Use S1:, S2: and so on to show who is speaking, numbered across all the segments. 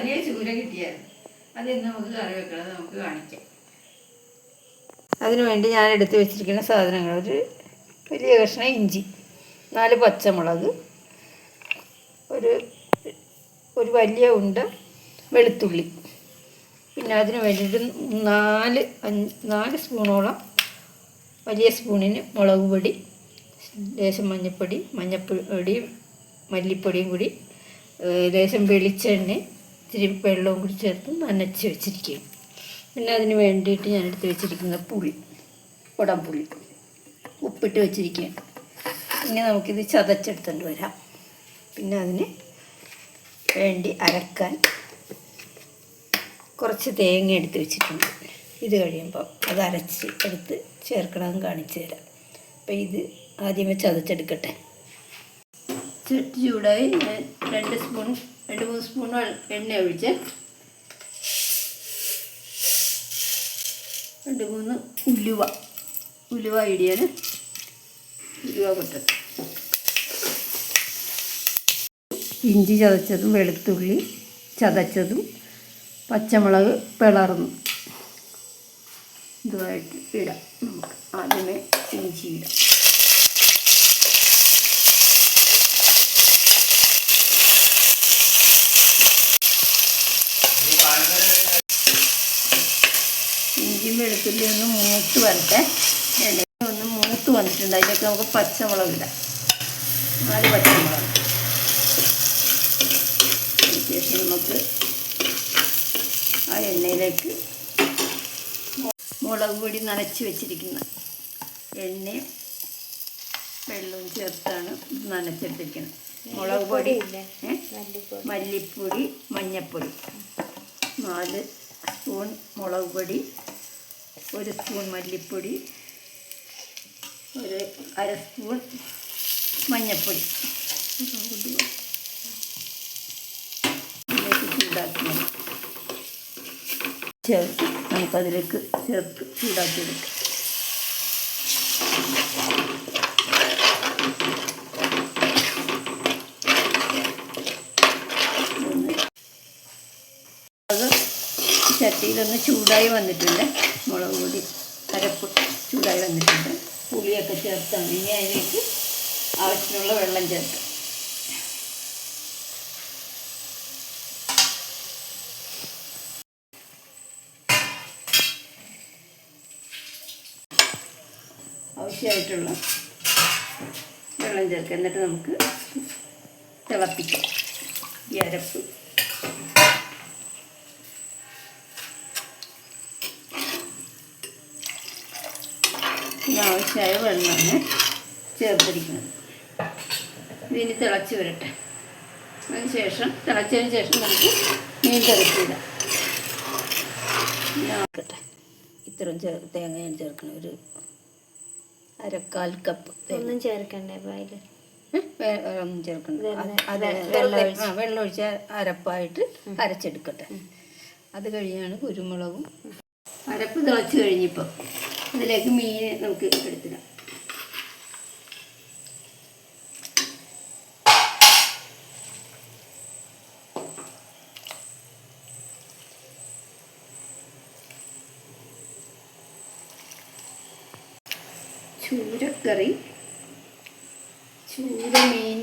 S1: വലിയ ചൂര കിട്ടിയായിരുന്നു. അത് ഇന്ന് നമുക്ക് കറി വെക്കണം നമുക്ക് കാണിക്കാം. അതിനുവേണ്ടി ഞാൻ എടുത്ത് വെച്ചിരിക്കുന്ന സാധനങ്ങൾ. ഒരു വലിയ കഷ്ണം ഇഞ്ചി നാല് പച്ചമുളക് ഒരു ഒരു വലിയ ഉണ്ട വെളുത്തുള്ളി. പിന്നെ അതിന് വേണ്ടിയിട്ട് നാല് അഞ്ച് നാല് സ്പൂണോളം വലിയ സ്പൂണിന് മുളക് പൊടി ലേശം മഞ്ഞൾപ്പൊടി മഞ്ഞപ്പൊടി മല്ലിപ്പൊടിയും കൂടി ലേശം വെളിച്ചെണ്ണ ഇത്തിരി വെള്ളവും കൂടി ചേർത്ത് നനച്ച് വെച്ചിരിക്കും പിന്നെ അതിന് വേണ്ടിയിട്ട് ഞാൻ എടുത്ത് വെച്ചിരിക്കുന്ന പുളി കുടംപുളി ഉപ്പിട്ട് വെച്ചിരിക്കുകയാണ്. ഇനി നമുക്കിത് ചതച്ചെടുത്തുകൊണ്ട് വരാം. പിന്നെ അതിന് വേണ്ടി അരക്കാൻ കുറച്ച് തേങ്ങ എടുത്ത് വെച്ചിട്ടുണ്ട്. ഇത് കഴിയുമ്പോൾ അത് അരച്ച് എടുത്ത് ചേർക്കണമെന്ന് കാണിച്ചു തരാം. അപ്പം ഇത് ആദ്യമേ ചതച്ചെടുക്കട്ടെ. ചട്ടി ചൂടായി. ഞാൻ രണ്ട് സ്പൂൺ രണ്ട് മൂന്ന് സ്പൂൺ എണ്ണ ഒഴിച്ച് രണ്ട് മൂന്ന് ഉലുവ. ഉലുവ ഇടിയാണ് ഉലുവ പൊട്ടത് ഇഞ്ചി ചതച്ചതും വെളുത്തുള്ളി ചതച്ചതും പച്ചമുളക് പിളർന്നു ഇതുമായിട്ട് ഇടാം. നമുക്ക് ആദ്യമേ ഇഞ്ചി ഇടാം. ഇഞ്ചിയും വെളുത്തുള്ളി ഒന്ന് മൂത്ത് വരട്ടെ. എണ്ണ ഒന്ന് മൂത്ത് വന്നിട്ടുണ്ട്. അതിലേക്ക് നമുക്ക് പച്ചമുളക് ഇടാം. നാല് പച്ചമുളക്. അതിനുശേഷം നമുക്ക് ആ എണ്ണയിലേക്ക് മുളക് പൊടി നനച്ച് വെച്ചിരിക്കുന്ന എണ്ണയും വെള്ളവും ചേർത്താണ് നനച്ചെടുത്തിരിക്കുന്നത്. മുളക് പൊടി മല്ലിപ്പൊടി മഞ്ഞൾപ്പൊടി നാല് സ്പൂൺ മുളക് പൊടി ഒരു സ്പൂൺ മല്ലിപ്പൊടി ഒരു അര സ്പൂൺ മഞ്ഞൾപ്പൊടി ഇതിലേക്ക് ചേർത്ത് നമുക്കതിലേക്ക് ചേർത്ത് ചൂടാക്കിയെടുക്കാം അത് ചട്ടിയിലൊന്ന് ചൂടായി വന്നിട്ടുണ്ട്. മുളക് പൊടി അരപ്പ് ചൂടായി വന്നിട്ടുണ്ട്. പുളിയൊക്കെ ചേർത്താണ്. ഇനി അതിലേക്ക് ആവശ്യത്തിനുള്ള വെള്ളം ചേർക്കാം. ആവശ്യമായിട്ടുള്ള വെള്ളം ചേർക്കുക എന്നിട്ട് നമുക്ക് തിളപ്പിക്കാം. ഈ അരപ്പ് ഇതിനാവശ്യമായ വെള്ളമാണ് ചേർത്തിരിക്കുന്നത്. ഇതിന് തിളച്ച് വരട്ടെ. അതിന് ശേഷം തിളച്ചതിന് ശേഷം നമുക്ക് മീൻ തിളച്ചിടാം ഇത്രയും ചേർ തേങ്ങ ഞാൻ ചേർക്കണം. ഒരു അരക്കാൽ കപ്പ്
S2: ഒന്നും ചേർക്കണ്ടേ
S1: ഉം, ഒന്നും ചേർക്കണ്ട. അത്
S2: വെള്ളം ഒഴിച്ച്.
S1: അരപ്പായിട്ട് അരച്ചെടുക്കട്ടെ. അത് കഴിയാണ് കുരുമുളകും അരപ്പ് തിളച്ച് കഴിഞ്ഞപ്പോൾ ഇതിലേക്ക് മീൻ നമുക്ക് എടുത്തിടാം. ചൂരക്കറി. ചൂര മീൻ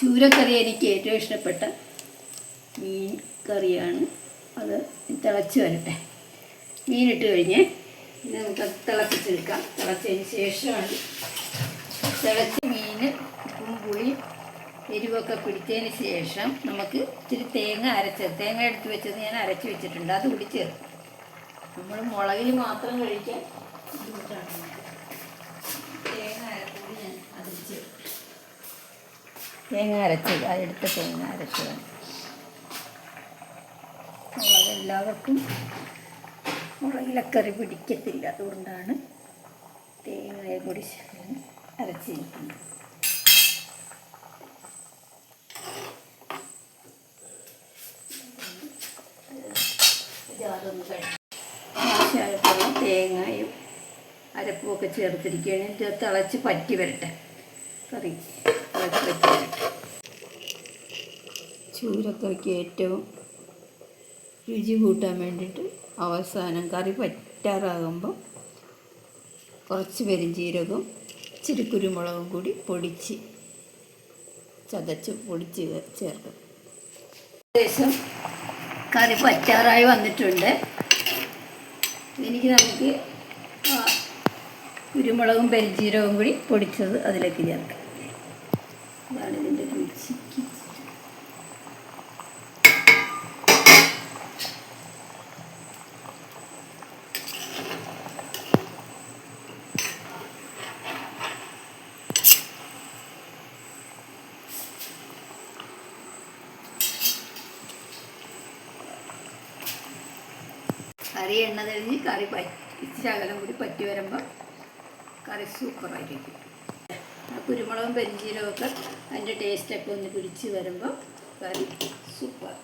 S1: ചൂരക്കറി എനിക്ക് ഏറ്റവും ഇഷ്ടപ്പെട്ട മീൻ കറിയാണ്. അത് തിളച്ച് വരട്ടെ. മീനിട്ട് കഴിഞ്ഞ് നമുക്ക് തിളപ്പിച്ചെടുക്കാം. തിളച്ചതിന് ശേഷമാണ് തിളച്ച മീൻ ഉപ്പും പുളിയും എരിവൊക്കെ പിടിച്ചതിന് ശേഷം നമുക്ക് ഇച്ചിരി തേങ്ങ അരച്ചത്. തേങ്ങ എടുത്ത് വെച്ചത് ഞാൻ അരച്ച് വെച്ചിട്ടുണ്ട്. അത് കൂടി ചേർക്കും. നമ്മൾ മുളകിൽ മാത്രം കഴിക്കാൻ ബുദ്ധിമുട്ടാണ്. തേങ്ങ അരക്കൂടി ഞാൻ അതിൽ ചേർക്കും തേങ്ങ അരച്ചത് അതെടുത്ത തേങ്ങ അരച്ചതാണ്. മുളക് എല്ലാവർക്കും മുളകിലക്കറി പിടിക്കത്തില്ല. അതുകൊണ്ടാണ് തേങ്ങയെ കൂടി അരച്ചിരിക്കുന്നത്. ആവശ്യമായിട്ടുള്ള തേങ്ങയും അരപ്പും ഒക്കെ ചേർത്തിരിക്കുകയാണ്. ഇത് തിളച്ച് പറ്റി വരട്ടെ. കറി തിളച്ച് പറ്റി വരട്ടെ. ചൂരക്കറിക്ക് ഏറ്റവും രുചി കൂട്ടാൻ വേണ്ടിയിട്ട് അവസാനം കറി പറ്റാറാകുമ്പോൾ കുറച്ച് പെരുംജീരകവും ഇച്ചിരി കുരുമുളകും കൂടി പൊടിച്ച് ചതച്ച് പൊടിച്ച് ചേർക്കും. ഏകദേശം കറി പറ്റാറായി വന്നിട്ടുണ്ട്. എനിക്ക് നമുക്ക് കുരുമുളകും പെരുംജീരകവും കൂടി പൊടിച്ചത് അതിലേക്ക് ചേർക്കാം. അതാണ് കറി എണ്ണ തെളിഞ്ഞ് കറി പറ്റി അകലം കൂടി പറ്റി വരുമ്പോൾ കറി സൂപ്പറായിരിക്കും ആ കുരുമുളകും പെരിഞ്ചീരകമൊക്കെ അതിന്റെ ടേസ്റ്റൊക്കെ ഒന്ന് പിടിച്ച് വരുമ്പോൾ കറി സൂപ്പർ.